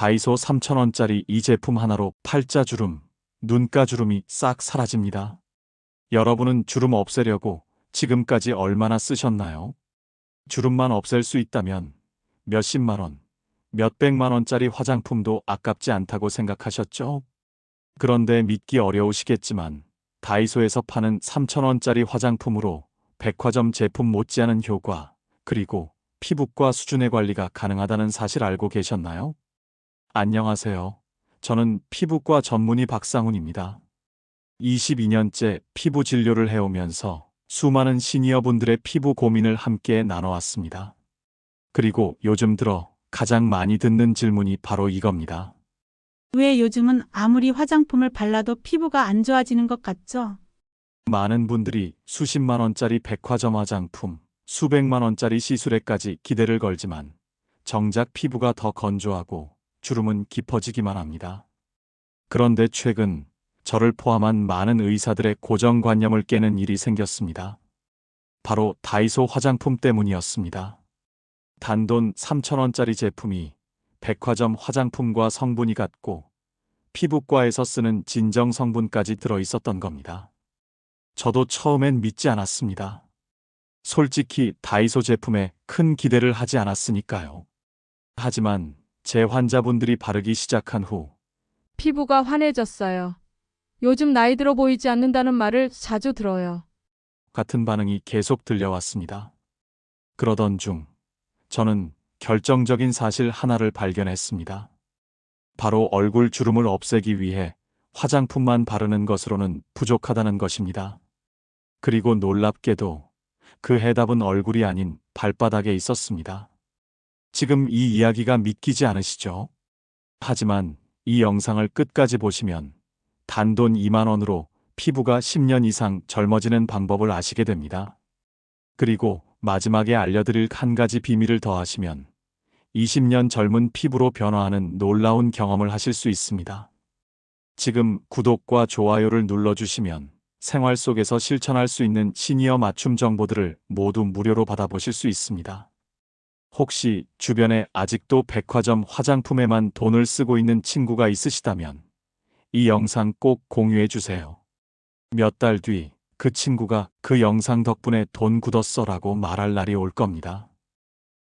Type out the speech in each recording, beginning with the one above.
다이소 3,000원짜리 이 제품 하나로 팔자 주름, 눈가 주름이 싹 사라집니다. 여러분은 주름 없애려고 지금까지 얼마나 쓰셨나요? 주름만 없앨 수 있다면 몇십만 원, 몇백만 원짜리 화장품도 아깝지 않다고 생각하셨죠? 그런데 믿기 어려우시겠지만 다이소에서 파는 3,000원짜리 화장품으로 백화점 제품 못지않은 효과, 그리고 피부과 수준의 관리가 가능하다는 사실 알고 계셨나요? 안녕하세요. 저는 피부과 전문의 박상훈입니다. 22년째 피부 진료를 해오면서 수많은 시니어분들의 피부 고민을 함께 나눠왔습니다. 그리고 요즘 들어 가장 많이 듣는 질문이 바로 이겁니다. 왜 요즘은 아무리 화장품을 발라도 피부가 안 좋아지는 것 같죠? 많은 분들이 수십만 원짜리 백화점 화장품, 수백만 원짜리 시술에까지 기대를 걸지만 정작 피부가 더 건조하고 주름은 깊어지기만 합니다. 그런데 최근 저를 포함한 많은 의사들의 고정관념을 깨는 일이 생겼습니다. 바로 다이소 화장품 때문이었습니다. 단돈 3,000원짜리 제품이 백화점 화장품과 성분이 같고 피부과에서 쓰는 진정 성분까지 들어 있었던 겁니다. 저도 처음엔 믿지 않았습니다. 솔직히 다이소 제품에 큰 기대를 하지 않았으니까요. 하지만 제 환자분들이 바르기 시작한 후 피부가 환해졌어요. 요즘 나이 들어 보이지 않는다는 말을 자주 들어요. 같은 반응이 계속 들려왔습니다. 그러던 중 저는 결정적인 사실 하나를 발견했습니다. 바로 얼굴 주름을 없애기 위해 화장품만 바르는 것으로는 부족하다는 것입니다. 그리고 놀랍게도 그 해답은 얼굴이 아닌 발바닥에 있었습니다. 지금 이 이야기가 믿기지 않으시죠? 하지만 이 영상을 끝까지 보시면 단돈 2만 원으로 피부가 10년 이상 젊어지는 방법을 아시게 됩니다. 그리고 마지막에 알려드릴 한 가지 비밀을 더하시면 20년 젊은 피부로 변화하는 놀라운 경험을 하실 수 있습니다. 지금 구독과 좋아요를 눌러주시면 생활 속에서 실천할 수 있는 시니어 맞춤 정보들을 모두 무료로 받아보실 수 있습니다. 혹시 주변에 아직도 백화점 화장품에만 돈을 쓰고 있는 친구가 있으시다면 이 영상 꼭 공유해 주세요. 몇 달 뒤 그 친구가 그 영상 덕분에 돈 굳었어라고 말할 날이 올 겁니다.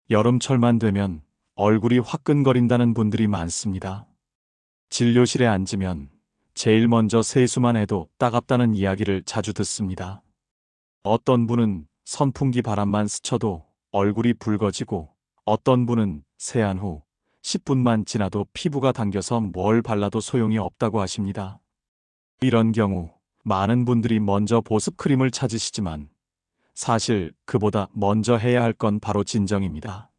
여름철만 되면 얼굴이 화끈거린다는 분들이 많습니다. 진료실에 앉으면 제일 먼저 세수만 해도 따갑다는 이야기를 자주 듣습니다. 어떤 분은 선풍기 바람만 스쳐도 얼굴이 붉어지고 어떤 분은 세안 후 10분만 지나도 피부가 당겨서 뭘 발라도 소용이 없다고 하십니다. 이런 경우 많은 분들이 먼저 보습크림을 찾으시지만 사실 그보다 먼저 해야 할 건 바로 진정입니다.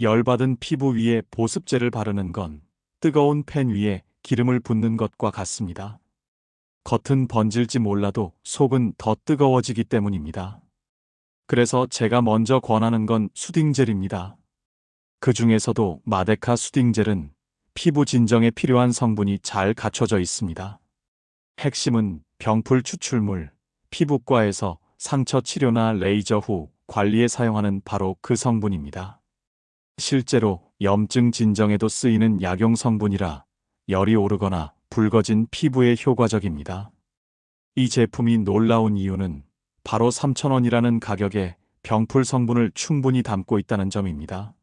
열받은 피부 위에 보습제를 바르는 건 뜨거운 팬 위에 기름을 붓는 것과 같습니다. 겉은 번질지 몰라도 속은 더 뜨거워지기 때문입니다. 그래서 제가 먼저 권하는 건 수딩젤입니다. 그 중에서도 마데카 수딩젤은 피부 진정에 필요한 성분이 잘 갖춰져 있습니다. 핵심은 병풀 추출물, 피부과에서 상처 치료나 레이저 후 관리에 사용하는 바로 그 성분입니다. 실제로 염증 진정에도 쓰이는 약용 성분이라 열이 오르거나 붉어진 피부에 효과적입니다. 이 제품이 놀라운 이유는 바로 3,000원이라는 가격에 병풀 성분을 충분히 담고 있다는 점입니다.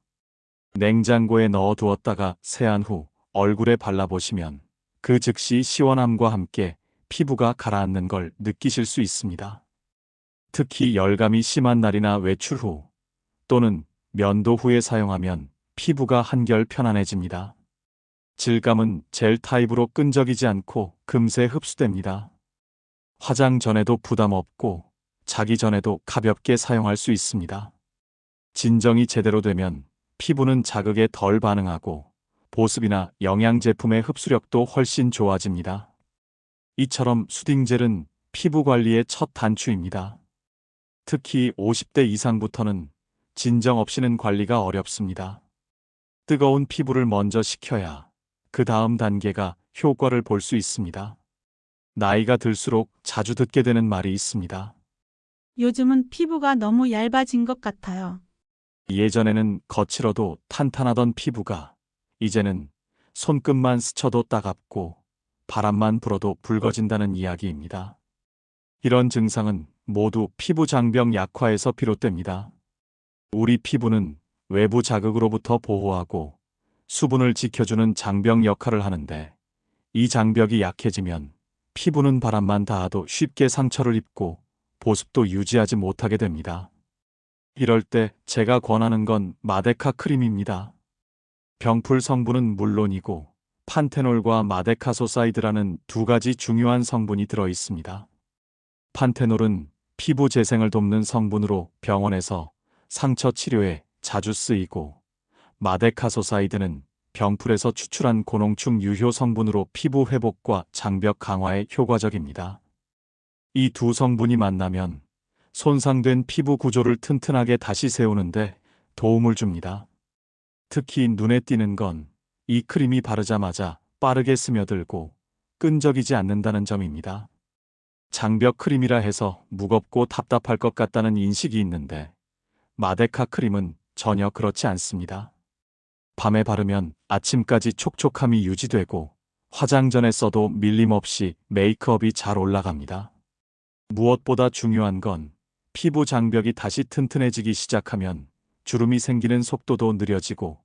냉장고에 넣어 두었다가 세안 후 얼굴에 발라보시면 그 즉시 시원함과 함께 피부가 가라앉는 걸 느끼실 수 있습니다. 특히 열감이 심한 날이나 외출 후 또는 면도 후에 사용하면 피부가 한결 편안해집니다. 질감은 젤 타입으로 끈적이지 않고 금세 흡수됩니다. 화장 전에도 부담 없고 자기 전에도 가볍게 사용할 수 있습니다. 진정이 제대로 되면 피부는 자극에 덜 반응하고 보습이나 영양 제품의 흡수력도 훨씬 좋아집니다. 이처럼 수딩젤은 피부 관리의 첫 단추입니다. 특히 50대 이상부터는 진정 없이는 관리가 어렵습니다. 뜨거운 피부를 먼저 식혀야 그 다음 단계가 효과를 볼 수 있습니다. 나이가 들수록 자주 듣게 되는 말이 있습니다. 요즘은 피부가 너무 얇아진 것 같아요. 예전에는 거칠어도 탄탄하던 피부가 이제는 손끝만 스쳐도 따갑고 바람만 불어도 붉어진다는 이야기입니다. 이런 증상은 모두 피부 장벽 약화에서 비롯됩니다. 우리 피부는 외부 자극으로부터 보호하고 수분을 지켜주는 장벽 역할을 하는데 이 장벽이 약해지면 피부는 바람만 닿아도 쉽게 상처를 입고 보습도 유지하지 못하게 됩니다. 이럴 때 제가 권하는 건 마데카 크림입니다. 병풀 성분은 물론이고 판테놀과 마데카소사이드라는 두 가지 중요한 성분이 들어 있습니다. 판테놀은 피부 재생을 돕는 성분으로 병원에서 상처 치료에 자주 쓰이고 마데카소사이드는 병풀에서 추출한 고농축 유효 성분으로 피부 회복과 장벽 강화에 효과적입니다. 이 두 성분이 만나면 손상된 피부 구조를 튼튼하게 다시 세우는데 도움을 줍니다. 특히 눈에 띄는 건 이 크림이 바르자마자 빠르게 스며들고 끈적이지 않는다는 점입니다. 장벽 크림이라 해서 무겁고 답답할 것 같다는 인식이 있는데 마데카 크림은 전혀 그렇지 않습니다. 밤에 바르면 아침까지 촉촉함이 유지되고 화장 전에 써도 밀림 없이 메이크업이 잘 올라갑니다. 무엇보다 중요한 건 피부 장벽이 다시 튼튼해지기 시작하면 주름이 생기는 속도도 느려지고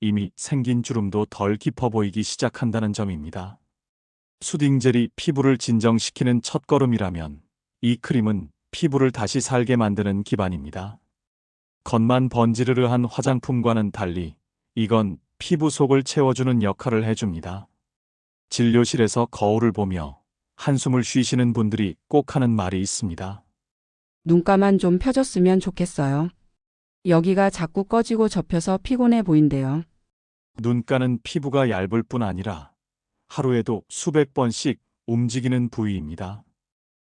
이미 생긴 주름도 덜 깊어 보이기 시작한다는 점입니다. 수딩젤이 피부를 진정시키는 첫걸음이라면 이 크림은 피부를 다시 살게 만드는 기반입니다. 겉만 번지르르한 화장품과는 달리 이건 피부 속을 채워주는 역할을 해줍니다. 진료실에서 거울을 보며 한숨을 쉬시는 분들이 꼭 하는 말이 있습니다. 눈가만 좀 펴졌으면 좋겠어요. 여기가 자꾸 꺼지고 접혀서 피곤해 보인대요. 눈가는 피부가 얇을 뿐 아니라 하루에도 수백 번씩 움직이는 부위입니다.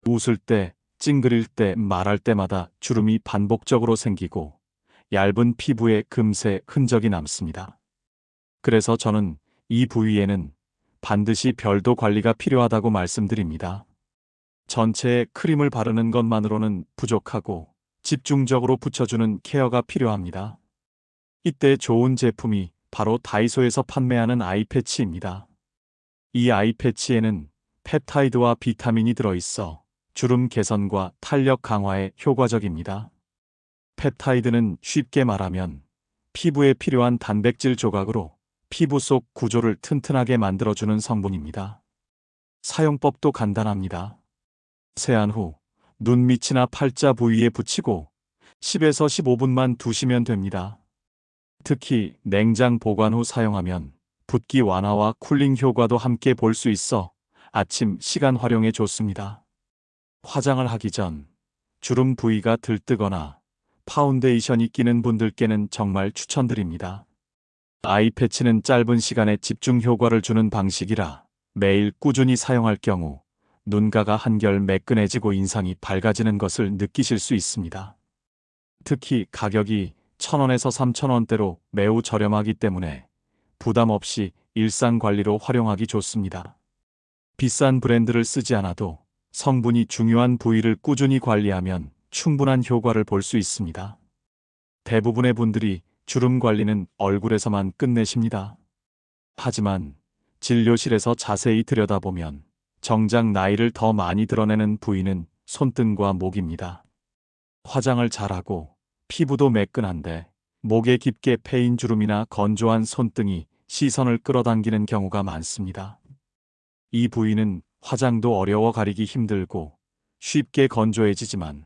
웃을 때, 찡그릴 때, 말할 때마다 주름이 반복적으로 생기고 얇은 피부에 금세 흔적이 남습니다. 그래서 저는 이 부위에는 반드시 별도 관리가 필요하다고 말씀드립니다. 전체에 크림을 바르는 것만으로는 부족하고 집중적으로 붙여주는 케어가 필요합니다. 이때 좋은 제품이 바로 다이소에서 판매하는 아이패치입니다. 이 아이패치에는 펩타이드와 비타민이 들어있어 주름 개선과 탄력 강화에 효과적입니다. 펩타이드는 쉽게 말하면 피부에 필요한 단백질 조각으로 피부 속 구조를 튼튼하게 만들어주는 성분입니다. 사용법도 간단합니다. 세안 후 눈 밑이나 팔자 부위에 붙이고 10에서 15분만 두시면 됩니다. 특히 냉장 보관 후 사용하면 붓기 완화와 쿨링 효과도 함께 볼 수 있어 아침 시간 활용에 좋습니다. 화장을 하기 전 주름 부위가 들뜨거나 파운데이션이 끼는 분들께는 정말 추천드립니다. 아이 패치는 짧은 시간에 집중 효과를 주는 방식이라 매일 꾸준히 사용할 경우 눈가가 한결 매끈해지고 인상이 밝아지는 것을 느끼실 수 있습니다. 특히 가격이 1,000원에서 3,000원대로 매우 저렴하기 때문에 부담 없이 일상 관리로 활용하기 좋습니다. 비싼 브랜드를 쓰지 않아도 성분이 중요한 부위를 꾸준히 관리하면 충분한 효과를 볼 수 있습니다. 대부분의 분들이 주름 관리는 얼굴에서만 끝내십니다. 하지만 진료실에서 자세히 들여다보면 정작 나이를 더 많이 드러내는 부위는 손등과 목입니다. 화장을 잘하고 피부도 매끈한데 목에 깊게 패인 주름이나 건조한 손등이 시선을 끌어당기는 경우가 많습니다. 이 부위는 화장도 어려워 가리기 힘들고 쉽게 건조해지지만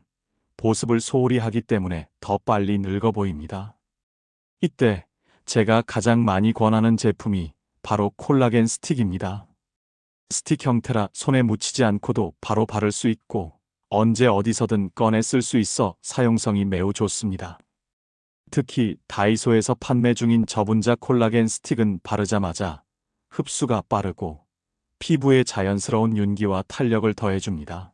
보습을 소홀히 하기 때문에 더 빨리 늙어 보입니다. 이때 제가 가장 많이 권하는 제품이 바로 콜라겐 스틱입니다. 스틱 형태라 손에 묻히지 않고도 바로 바를 수 있고 언제 어디서든 꺼내 쓸 수 있어 사용성이 매우 좋습니다. 특히 다이소에서 판매 중인 저분자 콜라겐 스틱은 바르자마자 흡수가 빠르고 피부에 자연스러운 윤기와 탄력을 더해줍니다.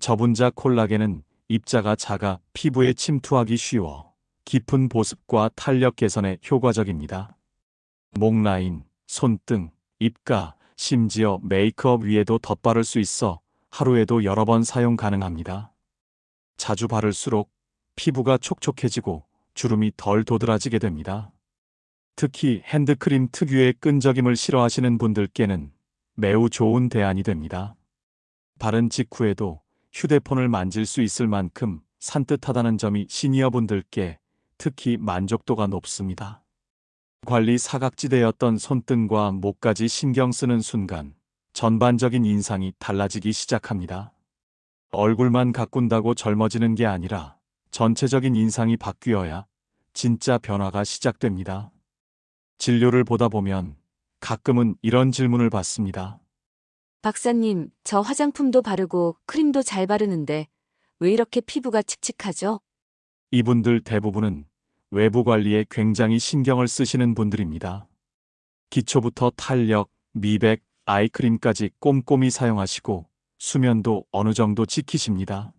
저분자 콜라겐은 입자가 작아 피부에 침투하기 쉬워 깊은 보습과 탄력 개선에 효과적입니다. 목 라인, 손등, 입가, 심지어 메이크업 위에도 덧바를 수 있어 하루에도 여러 번 사용 가능합니다. 자주 바를수록 피부가 촉촉해지고 주름이 덜 도드라지게 됩니다. 특히 핸드크림 특유의 끈적임을 싫어하시는 분들께는 매우 좋은 대안이 됩니다. 바른 직후에도 휴대폰을 만질 수 있을 만큼 산뜻하다는 점이 시니어분들께 특히 만족도가 높습니다. 관리 사각지대였던 손등과 목까지 신경 쓰는 순간 전반적인 인상이 달라지기 시작합니다. 얼굴만 가꾼다고 젊어지는 게 아니라 전체적인 인상이 바뀌어야 진짜 변화가 시작됩니다. 진료를 보다 보면 가끔은 이런 질문을 받습니다. 박사님, 저 화장품도 바르고 크림도 잘 바르는데 왜 이렇게 피부가 칙칙하죠? 이분들 대부분은 외부 관리에 굉장히 신경을 쓰시는 분들입니다. 기초부터 탄력, 미백, 아이크림까지 꼼꼼히 사용하시고 수면도 어느 정도 지키십니다.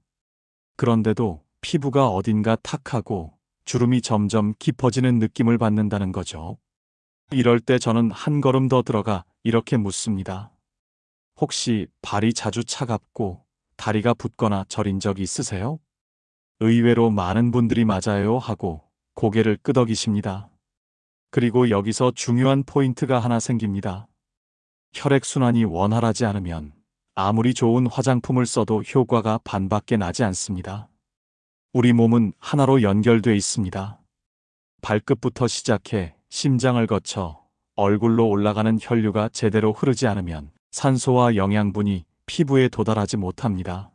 그런데도 피부가 어딘가 탁하고 주름이 점점 깊어지는 느낌을 받는다는 거죠. 이럴 때 저는 한 걸음 더 들어가 이렇게 묻습니다. 혹시 발이 자주 차갑고 다리가 붓거나 저린 적 있으세요? 의외로 많은 분들이 맞아요 하고 고개를 끄덕이십니다. 그리고 여기서 중요한 포인트가 하나 생깁니다. 혈액순환이 원활하지 않으면 아무리 좋은 화장품을 써도 효과가 반밖에 나지 않습니다. 우리 몸은 하나로 연결돼 있습니다. 발끝부터 시작해 심장을 거쳐 얼굴로 올라가는 혈류가 제대로 흐르지 않으면 산소와 영양분이 피부에 도달하지 못합니다.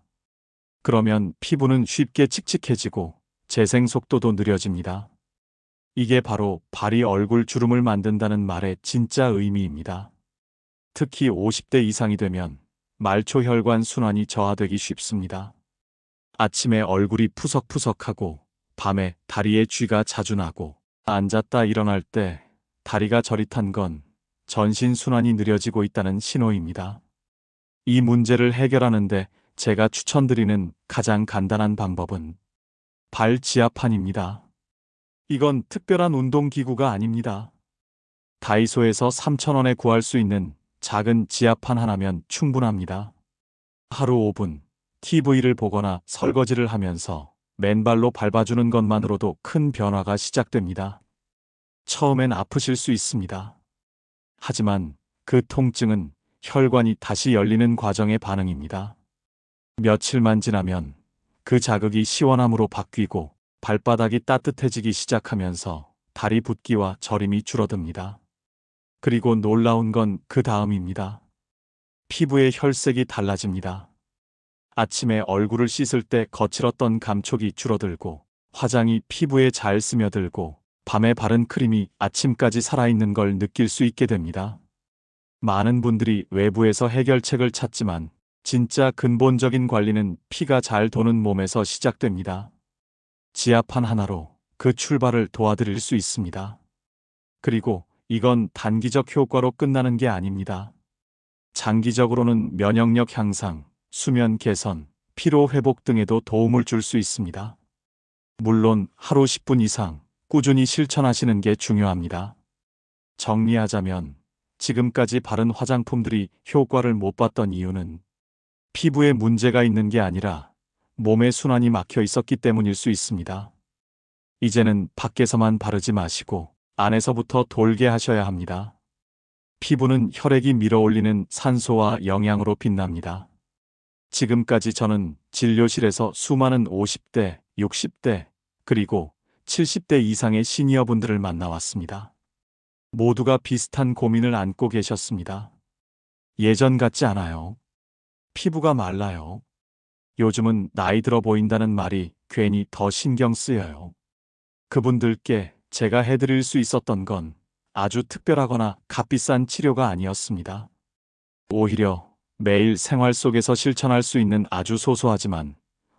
그러면 피부는 쉽게 칙칙해지고 재생 속도도 느려집니다. 이게 바로 발이 얼굴 주름을 만든다는 말의 진짜 의미입니다. 특히 50대 이상이 되면 말초 혈관 순환이 저하되기 쉽습니다. 아침에 얼굴이 푸석푸석하고 밤에 다리에 쥐가 자주 나고 앉았다 일어날 때 다리가 저릿한 건 전신 순환이 느려지고 있다는 신호입니다. 이 문제를 해결하는데 제가 추천드리는 가장 간단한 방법은 발 지압판입니다. 이건 특별한 운동기구가 아닙니다. 다이소에서 3,000원에 구할 수 있는 작은 지압판 하나면 충분합니다. 하루 5분 TV를 보거나 설거지를 하면서 맨발로 밟아주는 것만으로도 큰 변화가 시작됩니다. 처음엔 아프실 수 있습니다. 하지만 그 통증은 혈관이 다시 열리는 과정의 반응입니다. 며칠만 지나면 그 자극이 시원함으로 바뀌고 발바닥이 따뜻해지기 시작하면서 다리 붓기와 저림이 줄어듭니다. 그리고 놀라운 건 그 다음입니다. 피부의 혈색이 달라집니다. 아침에 얼굴을 씻을 때 거칠었던 감촉이 줄어들고 화장이 피부에 잘 스며들고 밤에 바른 크림이 아침까지 살아있는 걸 느낄 수 있게 됩니다. 많은 분들이 외부에서 해결책을 찾지만 진짜 근본적인 관리는 피가 잘 도는 몸에서 시작됩니다. 지압판 하나로 그 출발을 도와드릴 수 있습니다. 그리고 이건 단기적 효과로 끝나는 게 아닙니다. 장기적으로는 면역력 향상, 수면 개선, 피로 회복 등에도 도움을 줄 수 있습니다. 물론 하루 10분 이상 꾸준히 실천하시는 게 중요합니다. 정리하자면 지금까지 바른 화장품들이 효과를 못 봤던 이유는 피부에 문제가 있는 게 아니라 몸의 순환이 막혀 있었기 때문일 수 있습니다. 이제는 밖에서만 바르지 마시고 안에서부터 돌게 하셔야 합니다. 피부는 혈액이 밀어올리는 산소와 영양으로 빛납니다. 지금까지 저는 진료실에서 수많은 50대, 60대, 그리고 70대 이상의 시니어분들을 만나왔습니다. 모두가 비슷한 고민을 안고 계셨습니다. 예전 같지 않아요. 피부가 말라요. 요즘은 나이 들어 보인다는 말이 괜히 더 신경 쓰여요. 그분들께 제가 해드릴 수 있었던 건 아주 특별하거나 값비싼 치료가 아니었습니다. 오히려 매일 생활 속에서 실천할 수 있는 아주 소소하지만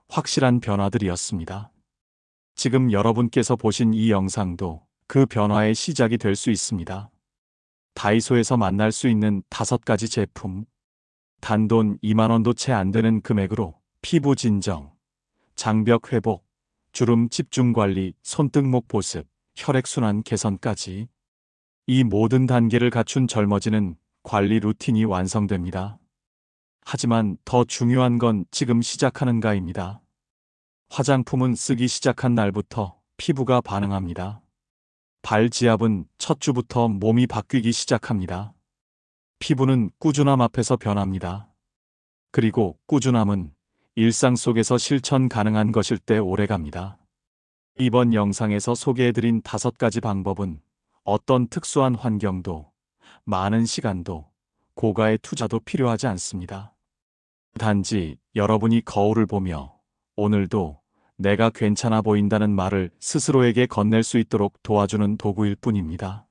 확실한 변화들이었습니다. 지금 여러분께서 보신 이 영상도 그 변화의 시작이 될 수 있습니다. 다이소에서 만날 수 있는 다섯 가지 제품, 단돈 2만원도 채 안 되는 금액으로 피부 진정, 장벽 회복, 주름 집중 관리, 손등목 보습, 혈액순환 개선까지 이 모든 단계를 갖춘 젊어지는 관리 루틴이 완성됩니다. 하지만 더 중요한 건 지금 시작하는가입니다. 화장품은 쓰기 시작한 날부터 피부가 반응합니다. 발 지압은 첫 주부터 몸이 바뀌기 시작합니다. 피부는 꾸준함 앞에서 변합니다. 그리고 꾸준함은 일상 속에서 실천 가능한 것일 때 오래갑니다. 이번 영상에서 소개해드린 다섯 가지 방법은 어떤 특수한 환경도, 많은 시간도, 고가의 투자도 필요하지 않습니다. 단지 여러분이 거울을 보며 오늘도 내가 괜찮아 보인다는 말을 스스로에게 건넬 수 있도록 도와주는 도구일 뿐입니다.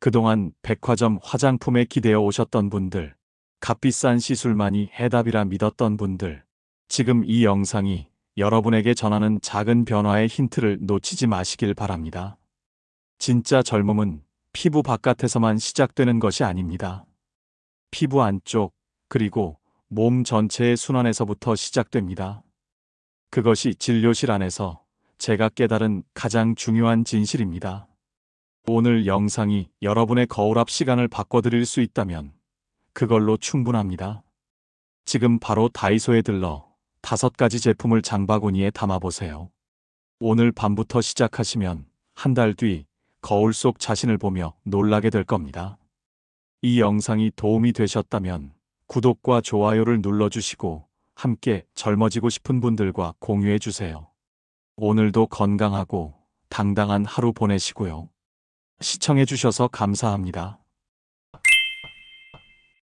그동안 백화점 화장품에 기대어 오셨던 분들, 값비싼 시술만이 해답이라 믿었던 분들, 지금 이 영상이 여러분에게 전하는 작은 변화의 힌트를 놓치지 마시길 바랍니다. 진짜 젊음은 피부 바깥에서만 시작되는 것이 아닙니다. 피부 안쪽, 그리고 몸 전체의 순환에서부터 시작됩니다. 그것이 진료실 안에서 제가 깨달은 가장 중요한 진실입니다. 오늘 영상이 여러분의 거울 앞 시간을 바꿔드릴 수 있다면 그걸로 충분합니다. 지금 바로 다이소에 들러 다섯 가지 제품을 장바구니에 담아보세요. 오늘 밤부터 시작하시면 한 달 뒤 거울 속 자신을 보며 놀라게 될 겁니다. 이 영상이 도움이 되셨다면 구독과 좋아요를 눌러주시고 함께 젊어지고 싶은 분들과 공유해 주세요. 오늘도 건강하고 당당한 하루 보내시고요. 시청해 주셔서 감사합니다.